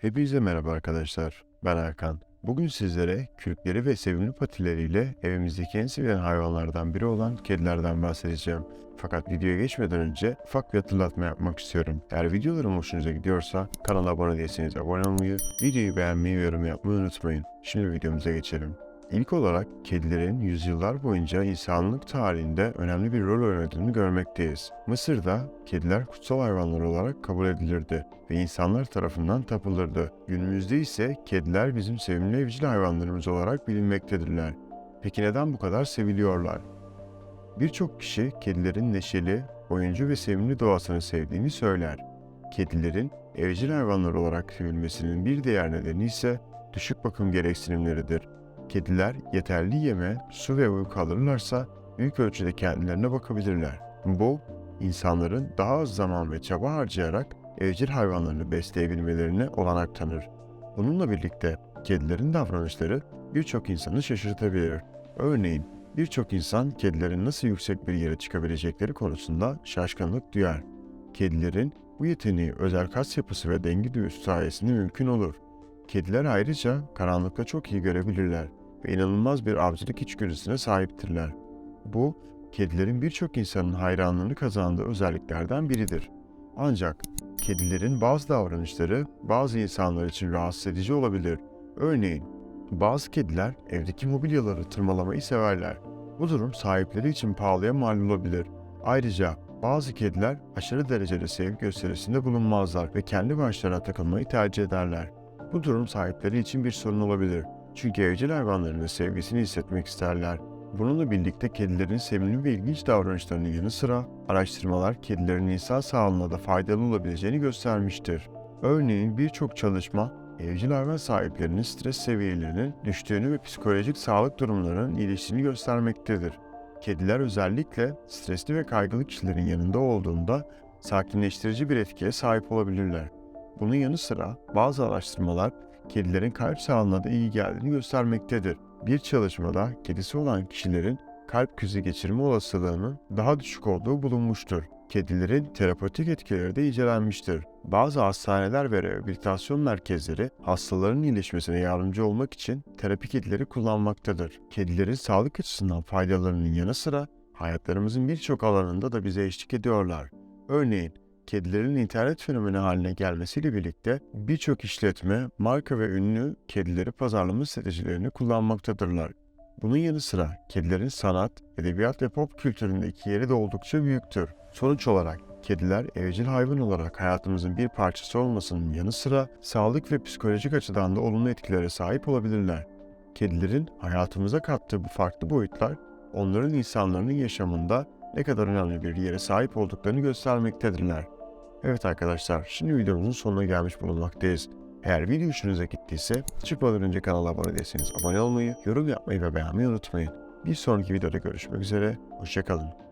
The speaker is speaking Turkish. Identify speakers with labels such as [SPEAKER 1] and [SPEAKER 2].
[SPEAKER 1] Hepinize merhaba arkadaşlar. Ben Erkan. Bugün sizlere kürkleri ve sevimli patileriyle evimizdeki en sevilen hayvanlardan biri olan kedilerden bahsedeceğim. Fakat videoya geçmeden önce ufak bir hatırlatma yapmak istiyorum. Eğer videolarım hoşunuza gidiyorsa kanala abone değilseniz abone olmayı, videoyu beğenmeyi ve yorum yapmayı unutmayın. Şimdi videomuza geçelim. İlk olarak kedilerin yüzyıllar boyunca insanlık tarihinde önemli bir rol oynadığını görmekteyiz. Mısır'da kediler kutsal hayvanlar olarak kabul edilirdi ve insanlar tarafından tapılırdı. Günümüzde ise kediler bizim sevimli evcil hayvanlarımız olarak bilinmektedirler. Peki neden bu kadar seviliyorlar? Birçok kişi kedilerin neşeli, oyuncu ve sevimli doğasını sevdiğini söyler. Kedilerin evcil hayvanlar olarak sevilmesinin bir diğer nedeni ise düşük bakım gereksinimleridir. Kediler yeterli yeme, su ve uyku alırlarsa büyük ölçüde kendilerine bakabilirler. Bu, insanların daha az zaman ve çaba harcayarak evcil hayvanlarını besleyebilmelerine olanak tanır. Bununla birlikte kedilerin davranışları birçok insanı şaşırtabilir. Örneğin birçok insan kedilerin nasıl yüksek bir yere çıkabilecekleri konusunda şaşkınlık duyar. Kedilerin bu yeteneği özel kas yapısı ve denge duyusu sayesinde mümkün olur. Kediler ayrıca karanlıkta çok iyi görebilirler ve inanılmaz bir avcılık içgüdüsüne sahiptirler. Bu, kedilerin birçok insanın hayranlığını kazandığı özelliklerden biridir. Ancak kedilerin bazı davranışları bazı insanlar için rahatsız edici olabilir. Örneğin, bazı kediler evdeki mobilyaları tırmalamayı severler. Bu durum sahipleri için pahalıya mal olabilir. Ayrıca bazı kediler aşırı derecede sevgi gösterisinde bulunmazlar ve kendi başlarına takılmayı tercih ederler. Bu durum sahipleri için bir sorun olabilir. Çünkü evcil hayvanların da sevgisini hissetmek isterler. Bununla birlikte kedilerin sevimli ve ilginç davranışlarının yanı sıra araştırmalar kedilerin insan sağlığına da faydalı olabileceğini göstermiştir. Örneğin birçok çalışma evcil hayvan sahiplerinin stres seviyelerinin düştüğünü ve psikolojik sağlık durumlarının iyileştiğini göstermektedir. Kediler özellikle stresli ve kaygılı kişilerin yanında olduğunda sakinleştirici bir etkiye sahip olabilirler. Bunun yanı sıra bazı araştırmalar kedilerin kalp sağlığına da iyi geldiğini göstermektedir. Bir çalışmada kedisi olan kişilerin kalp krizi geçirme olasılığının daha düşük olduğu bulunmuştur. Kedilerin terapötik etkileri de incelenmiştir. Bazı hastaneler ve rehabilitasyon merkezleri hastaların iyileşmesine yardımcı olmak için terapi kedileri kullanmaktadır. Kedilerin sağlık açısından faydalarının yanı sıra hayatlarımızın birçok alanında da bize eşlik ediyorlar. Örneğin kedilerin internet fenomeni haline gelmesiyle birlikte birçok işletme, marka ve ünlü kedileri pazarlama stratejilerini kullanmaktadırlar. Bunun yanı sıra kedilerin sanat, edebiyat ve pop kültüründeki yeri de oldukça büyüktür. Sonuç olarak kediler evcil hayvan olarak hayatımızın bir parçası olmasının yanı sıra sağlık ve psikolojik açıdan da olumlu etkilere sahip olabilirler. Kedilerin hayatımıza kattığı bu farklı boyutlar onların insanların yaşamında ne kadar önemli bir yere sahip olduklarını göstermektedirler. Evet arkadaşlar, şimdi videomuzun sonuna gelmiş bulunmaktayız. Eğer video hoşunuza gittiyse çıkmadan önce kanala abone değilseniz abone olmayı, yorum yapmayı ve beğenmeyi unutmayın. Bir sonraki videoda görüşmek üzere, hoşçakalın.